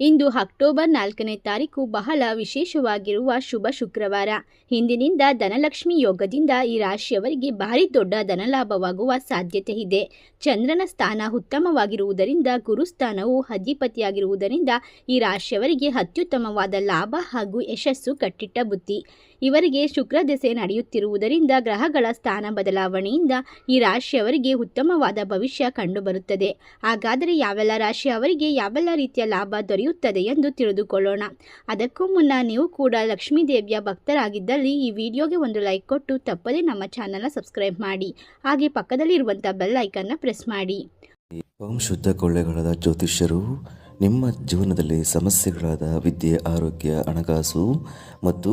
ಇಂದು October ನಾಲ್ಕನೇ ತಾರೀಕು ಬಹಳ ವಿಶೇಷವಾಗಿರುವ ಶುಭ ಶುಕ್ರವಾರ. ಹಿಂದಿನಿಂದ ಧನಲಕ್ಷ್ಮಿ ಯೋಗದಿಂದ ಈ ರಾಶಿಯವರಿಗೆ ಭಾರಿ ದೊಡ್ಡ ಧನಲಾಭವಾಗುವ ಸಾಧ್ಯತೆ ಇದೆ. ಚಂದ್ರನ ಸ್ಥಾನ ಉತ್ತಮವಾಗಿರುವುದರಿಂದ ಗುರುಸ್ಥಾನವು ಅಧಿಪತಿಯಾಗಿರುವುದರಿಂದ ಈ ರಾಶಿಯವರಿಗೆ ಅತ್ಯುತ್ತಮವಾದ ಲಾಭ ಹಾಗೂ ಯಶಸ್ಸು ಕಟ್ಟಿಟ್ಟ ಬುತ್ತಿ ಇವರಿಗೆ ಶುಕ್ರ ದೆಸೆ ನಡೆಯುತ್ತಿರುವುದರಿಂದ ಗ್ರಹಗಳ ಸ್ಥಾನ ಬದಲಾವಣೆಯಿಂದ ಈ ರಾಶಿಯವರಿಗೆ ಉತ್ತಮವಾದ ಭವಿಷ್ಯ ಕಂಡುಬರುತ್ತದೆ. ಹಾಗಾದರೆ ಯಾವೆಲ್ಲ ರಾಶಿಯವರಿಗೆ ಯಾವೆಲ್ಲ ರೀತಿಯ ಲಾಭ ಎಂದು ತಿಳಿದುಕೊಳ್ಳೋಣ. ಅದಕ್ಕೂ ಮುನ್ನ ನೀವು ಕೂಡ ಲಕ್ಷ್ಮೀ ದೇವಿಯ ಭಕ್ತರಾಗಿದ್ದಲ್ಲಿ ಈ ವಿಡಿಯೋಗೆ ಒಂದು ಲೈಕ್ ಕೊಟ್ಟು ತಪ್ಪದೇ ನಮ್ಮ ಚಾನಲ್ನ ಸಬ್ಸ್ಕ್ರೈಬ್ ಮಾಡಿ. ಹಾಗೆ ಪಕ್ಕದಲ್ಲಿರುವಂಥ ಬೆಲ್ ಐಕನ್ನ ಪ್ರೆಸ್ ಮಾಡಿ. ಓಂ ಶುದ್ಧ ಕೊಳ್ಳೆಗಳಾದ ಜ್ಯೋತಿಷ್ಯರು, ನಿಮ್ಮ ಜೀವನದಲ್ಲಿ ಸಮಸ್ಯೆಗಳಾದ ವಿದ್ಯೆ, ಆರೋಗ್ಯ, ಹಣಕಾಸು ಮತ್ತು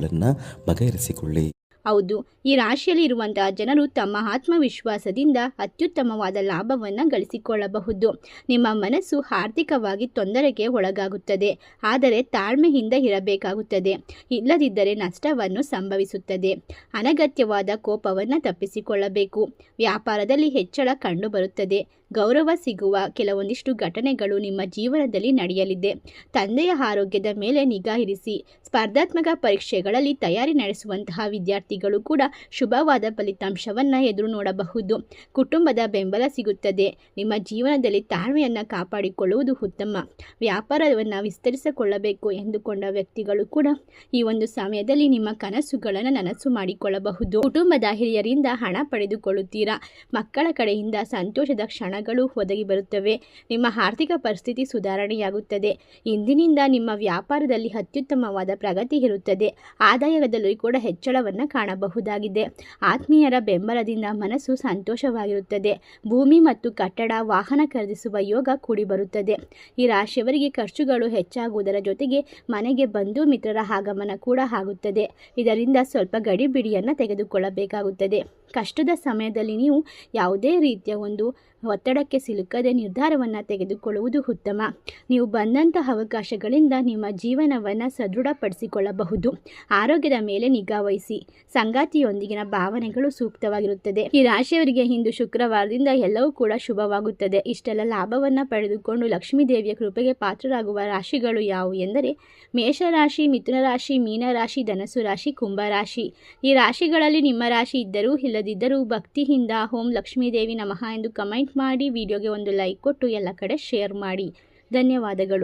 ಸಮಸ್ಯೆಗಳನ್ನು ಬಗೆಹರಿಸಿಕೊಳ್ಳಿ. ಹೌದು, ಈ ರಾಶಿಯಲ್ಲಿ ಇರುವಂತಹ ಜನರು ತಮ್ಮ ಆತ್ಮವಿಶ್ವಾಸದಿಂದ ಅತ್ಯುತ್ತಮವಾದ ಲಾಭವನ್ನು ಗಳಿಸಿಕೊಳ್ಳಬಹುದು. ನಿಮ್ಮ ಮನಸ್ಸು ಆರ್ಥಿಕವಾಗಿ ತೊಂದರೆಗೆ ಒಳಗಾಗುತ್ತದೆ, ಆದರೆ ತಾಳ್ಮೆಯಿಂದ ಇರಬೇಕಾಗುತ್ತದೆ. ಇಲ್ಲದಿದ್ದರೆ ನಷ್ಟವನ್ನು ಸಂಭವಿಸುತ್ತದೆ. ಅನಗತ್ಯವಾದ ಕೋಪವನ್ನು ತಪ್ಪಿಸಿಕೊಳ್ಳಬೇಕು. ವ್ಯಾಪಾರದಲ್ಲಿ ಹೆಚ್ಚಳ ಕಂಡುಬರುತ್ತದೆ. ಗೌರವ ಸಿಗುವ ಕೆಲವೊಂದಿಷ್ಟು ಘಟನೆಗಳು ನಿಮ್ಮ ಜೀವನದಲ್ಲಿ ನಡೆಯಲಿದೆ. ತಂದೆಯ ಆರೋಗ್ಯದ ಮೇಲೆ ನಿಗಾ ಇರಿಸಿ, ಸ್ಪರ್ಧಾತ್ಮಕ ಪರೀಕ್ಷೆಗಳಲ್ಲಿ ತಯಾರಿ ನಡೆಸುವಂತಹ ವಿದ್ಯಾರ್ಥಿಗಳು ಕೂಡ ಶುಭವಾದ ಫಲಿತಾಂಶವನ್ನು ಎದುರು ನೋಡಬಹುದು. ಕುಟುಂಬದ ಬೆಂಬಲ ಸಿಗುತ್ತದೆ. ನಿಮ್ಮ ಜೀವನದಲ್ಲಿ ತಾಳ್ಮೆಯನ್ನು ಕಾಪಾಡಿಕೊಳ್ಳುವುದು ಉತ್ತಮ. ವ್ಯಾಪಾರವನ್ನು ವಿಸ್ತರಿಸಿಕೊಳ್ಳಬೇಕು ಎಂದುಕೊಂಡ ವ್ಯಕ್ತಿಗಳು ಕೂಡ ಈ ಒಂದು ಸಮಯದಲ್ಲಿ ನಿಮ್ಮ ಕನಸುಗಳನ್ನು ನನಸು ಮಾಡಿಕೊಳ್ಳಬಹುದು. ಕುಟುಂಬದ ಹಿರಿಯರಿಂದ ಹಣ ಪಡೆದುಕೊಳ್ಳುತ್ತೀರಾ? ಮಕ್ಕಳ ಕಡೆಯಿಂದ ಸಂತೋಷದ ಕ್ಷಣಗಳು ಒದಗಿ ಬರುತ್ತವೆ. ನಿಮ್ಮ ಆರ್ಥಿಕ ಪರಿಸ್ಥಿತಿ ಸುಧಾರಣೆಯಾಗುತ್ತದೆ. ಇಂದಿನಿಂದ ನಿಮ್ಮ ವ್ಯಾಪಾರದಲ್ಲಿ ಅತ್ಯುತ್ತಮವಾದ ಪ್ರಗತಿ ಇರುತ್ತದೆ. ಆದಾಯದಲ್ಲಿ ಕೂಡ ಹೆಚ್ಚಳವನ್ನು ಕಾಣಬಹುದಾಗಿದೆ. ಆತ್ಮೀಯರ ಬೆಂಬಲದಿಂದ ಮನಸ್ಸು ಸಂತೋಷವಾಗಿರುತ್ತದೆ. ಭೂಮಿ ಮತ್ತು ಕಟ್ಟಡ, ವಾಹನ ಖರೀದಿಸುವ ಯೋಗ ಕೂಡಿ ಬರುತ್ತದೆ. ಈ ರಾಶಿಯವರಿಗೆ ಖರ್ಚುಗಳು ಹೆಚ್ಚಾಗುವುದರ ಜೊತೆಗೆ ಮನೆಗೆ ಬಂಧು ಮಿತ್ರರ ಆಗಮನ ಕೂಡ ಆಗುತ್ತದೆ. ಇದರಿಂದ ಸ್ವಲ್ಪ ಗಡಿಬಿಡಿಯನ್ನು ತೆಗೆದುಕೊಳ್ಳಬೇಕಾಗುತ್ತದೆ. ಕಷ್ಟದ ಸಮಯದಲ್ಲಿ ನೀವು ಯಾವುದೇ ರೀತಿಯ ಒಂದು ಒತ್ತಡಕ್ಕೆ ಸಿಲುಕದೆ ನಿರ್ಧಾರವನ್ನು ತೆಗೆದುಕೊಳ್ಳುವುದು ಉತ್ತಮ. ನೀವು ಬಂದಂಥ ಅವಕಾಶಗಳಿಂದ ನಿಮ್ಮ ಜೀವನವನ್ನು ಸದೃಢಪಡಿಸಿಕೊಳ್ಳಬಹುದು. ಆರೋಗ್ಯದ ಮೇಲೆ ನಿಗಾ ವಹಿಸಿ. ಸಂಗಾತಿಯೊಂದಿಗಿನ ಭಾವನೆಗಳು ಸೂಕ್ತವಾಗಿರುತ್ತದೆ. ಈ ರಾಶಿಯವರಿಗೆ ಇಂದು ಶುಕ್ರವಾರದಿಂದ ಎಲ್ಲವೂ ಕೂಡ ಶುಭವಾಗುತ್ತದೆ. ಇಷ್ಟೆಲ್ಲ ಲಾಭವನ್ನು ಪಡೆದುಕೊಂಡು ಲಕ್ಷ್ಮೀ ದೇವಿಯ ಕೃಪೆಗೆ ಪಾತ್ರರಾಗುವ ರಾಶಿಗಳು ಯಾವುವು ಎಂದರೆ ಮೇಷರಾಶಿ, ಮಿಥುನ ರಾಶಿ, ಮೀನರಾಶಿ ಧನಸು ರಾಶಿ ಕುಂಭರಾಶಿ ಈ ರಾಶಿಗಳಲ್ಲಿ ನಿಮ್ಮ ರಾಶಿ ಇದ್ದರೂ ಇಲ್ಲದಿದ್ದರೂ ಭಕ್ತಿಯಿಂದ ಹೋಂ ಲಕ್ಷ್ಮೀದೇವಿ ನಮಃ ಎಂದು ಕಮೆಂಟ್ ಮಾಡಿ, ವಿಡಿಯೋಗೆ ಒಂದು ಲೈಕ್ ಕೊಟ್ಟು ಎಲ್ಲ ಕಡೆ ಶೇರ್ ಮಾಡಿ. ಧನ್ಯವಾದಗಳು.